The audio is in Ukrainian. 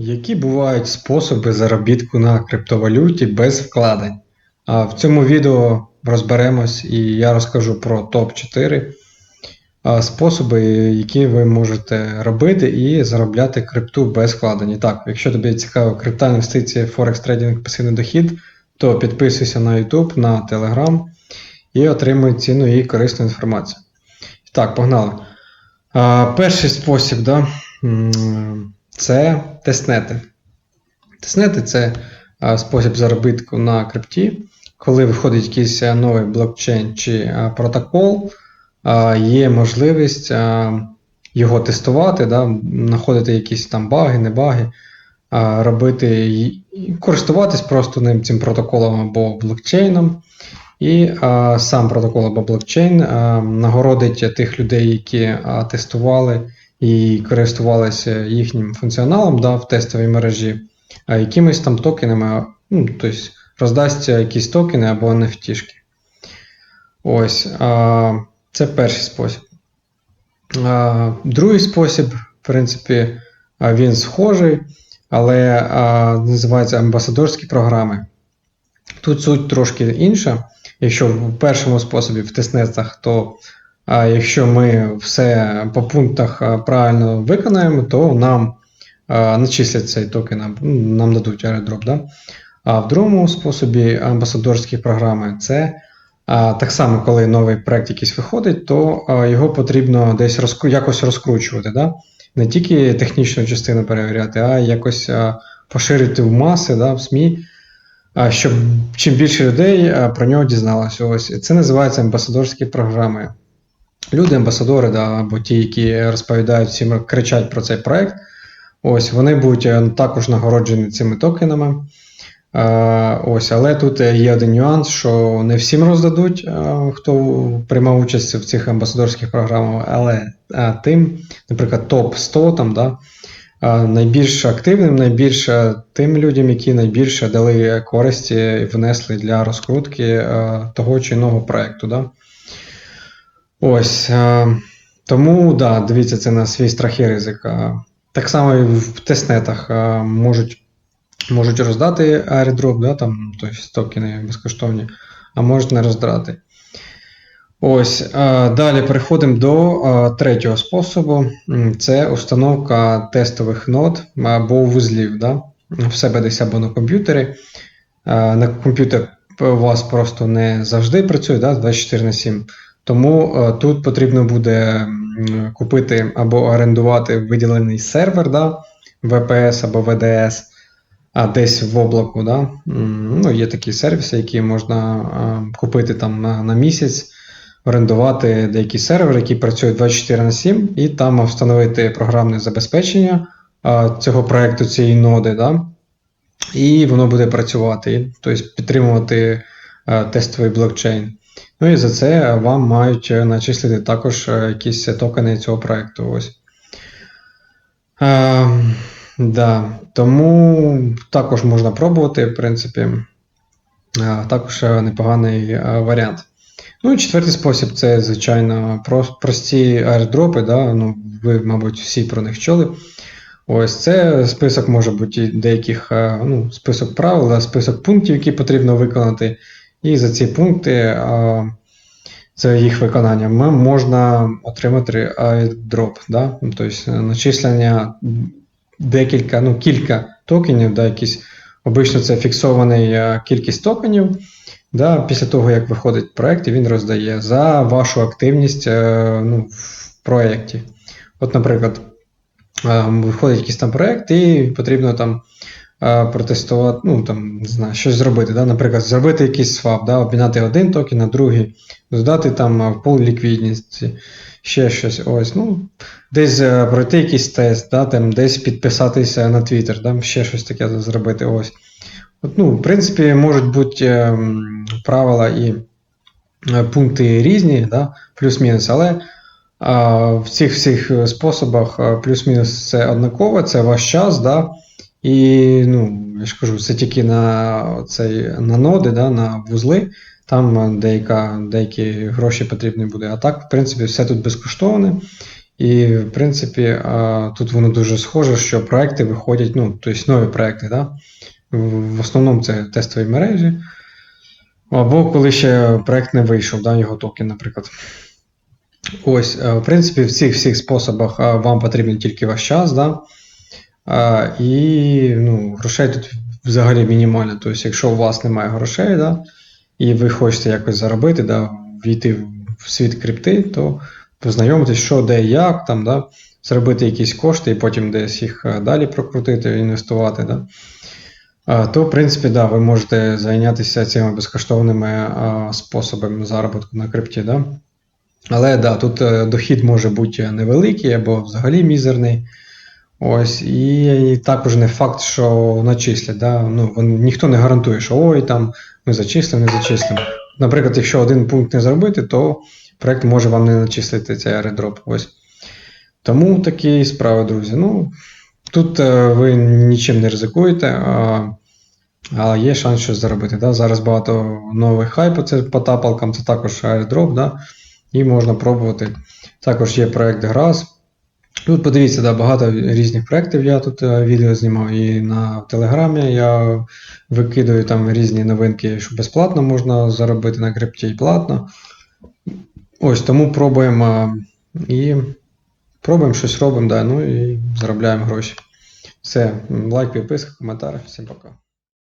Які бувають способи заробітку на криптовалюті без вкладень? А В цьому відео розберемось і я розкажу про топ-4 способи, які ви можете робити і заробляти крипту без вкладень. І Так, якщо тобі цікаво крипта інвестиції, Форекс трейдинг, пасивний дохід, то підписуйся на YouTube, на Telegram і отримуй цінну і корисну інформацію. Так, погнали. А, Перший спосіб, да, це тестнети. Тестнети це спосіб заробітку на крипті. Коли виходить якийсь новий блокчейн чи протокол, є можливість його тестувати, да, знаходити якісь там баги, не баги, робити користуватись просто ним цим протоколом або блокчейном. І а, сам протокол або блокчейн а, нагородить тих людей, які а, тестували і користувалися їхнім функціоналом да, в тестовій мережі, а якимись там токенами, ну, тобто роздасть якісь токени або NFT. Ось, а, це перший спосіб. А, другий спосіб, в принципі, він схожий, але а, називається амбасадорські програми. Тут суть трошки інша. Якщо в першому способі в тестнетах, то якщо ми все по пунктах правильно виконаємо, то нам а, начислять цей токен, ну, нам дадуть airdrop. Да? А в другому способі амбасадорські програми це так само, коли новий проект якийсь виходить, то його потрібно десь розкру- якось розкручувати. Да? Не тільки технічну частину перевіряти, а якось поширити в маси, да, в СМІ, щоб чим більше людей про нього дізналося. Ось це називається амбасадорські програми. Люди, амбасадори, да, або ті, які розповідають всім, кричать про цей проект, ось вони будуть е, також нагороджені цими токенами. Е, Ось, але тут е, є один нюанс, що не всім роздадуть, хто приймав участь в цих амбасадорських програмах, але тим, наприклад, топ 100 там, да, найбільш активним, найбільш тим людям, які найбільше дали користі і внесли для розкрутки того чи іного проекту. Да. Ось. е, Тому, да, дивіться, це на свій страх і ризик. Е, Так само і в тестнетах е, можуть можуть роздати airdrop, да, там, тобто токени безкоштовні, а можуть не роздати. Ось, далі переходимо до третього способу. Це установка тестових нод або вузлів да, в себе десь або на комп'ютері. На комп'ютер у вас просто не завжди працює да, 24 на 7. Тому а, тут потрібно буде купити або орендувати виділений сервер, да, VPS або VDS а десь в облаку. Да? Ну, є такі сервіси, які можна а, купити там на, на місяць, орендувати деякі сервери, які працюють 24 на 7, і там встановити програмне забезпечення а, цього проекту, цієї ноди. Да? І воно буде працювати, тобто підтримувати тестовий блокчейн. Ну і за це вам мають е, начислити також е, якісь токени цього проекту. Ось. Е, да. Тому також можна пробувати, в принципі, Е, також е, непоганий е, варіант. Ну і четвертий спосіб це, звичайно, прості airdropи, да? ну, ви, мабуть, всі про них чули. Ось це список може бути деяких е, ну, список правил, список пунктів, які потрібно виконати. І за ці пункти, е, за їх виконання, ми можна отримати airdrop, да? ну, тобто начислення декілька, ну, кілька токенів, да, якісь, обично це фіксований е, кількість токенів. Да, після того, як виходить проєкт, він роздає за вашу активність е, ну, в проєкті. От, наприклад, е, виходить якийсь там проєкт, і потрібно там е, протестувати, ну там, не знаю, щось зробити. Да? Наприклад, зробити якийсь свап, да? обміняти один токен на другий, додати там пул ліквідності, ще щось. Ось, ну, десь е, пройти якийсь тест, да? там, десь підписатися на Twitter, да? ще щось таке зробити. Ось. От, ну, в принципі, можуть бути е, правила і е, пункти різні, да? плюс-мінус, але в цих всіх е, способах плюс-мінус це однаково, це ваш час, да? І ну, я ж кажу, це тільки на, цей, на ноди, да? на вузли, там деяка, деякі гроші потрібні буде. А так, в принципі, все тут безкоштовне. І, в принципі, тут воно дуже схоже, що проекти виходять, ну, тобто нові проекти, да? В основному це тестові мережі. Або коли ще проект не вийшов, да, його токен, наприклад. Ось, в принципі, в цих всіх способах вам потрібен тільки ваш час, да? А, і ну, грошей тут взагалі мінімально. Тобто, якщо у вас немає грошей, да, і ви хочете якось заробити, да, війти в світ крипти, то познайомитись, що, де, як, там, да, зробити якісь кошти і потім десь їх е, далі прокрутити, інвестувати. Да. То, в принципі, да, ви можете зайнятися цими безкоштовними а, способами заробітку на крипті. Да. Але да, тут е, дохід може бути невеликий або взагалі мізерний. Ось, і також не факт, що начислять. Да? Ну, ніхто не гарантує, що ой, там ми зачислимо, не зачислимо. Наприклад, якщо один пункт не зробити, то проект може вам не начислити цей аеродроп. Ось. Тому такі справи, друзі. Ну, тут е, ви нічим не ризикуєте, а, а є шанс щось заробити. Да? Зараз багато нових хайпу це по тапалкам, це також аеродроп, да? і можна пробувати. Також є проект Грас. Тут подивіться, да, багато різних проєктів я тут е, відео знімав і на Телеграмі я викидаю там різні новинки, що безплатно можна заробити на крипті і платно. Ось тому пробуємо е, і пробуємо щось робимо, да, ну і заробляємо гроші. Все, лайк, підписка, коментар. Всім пока.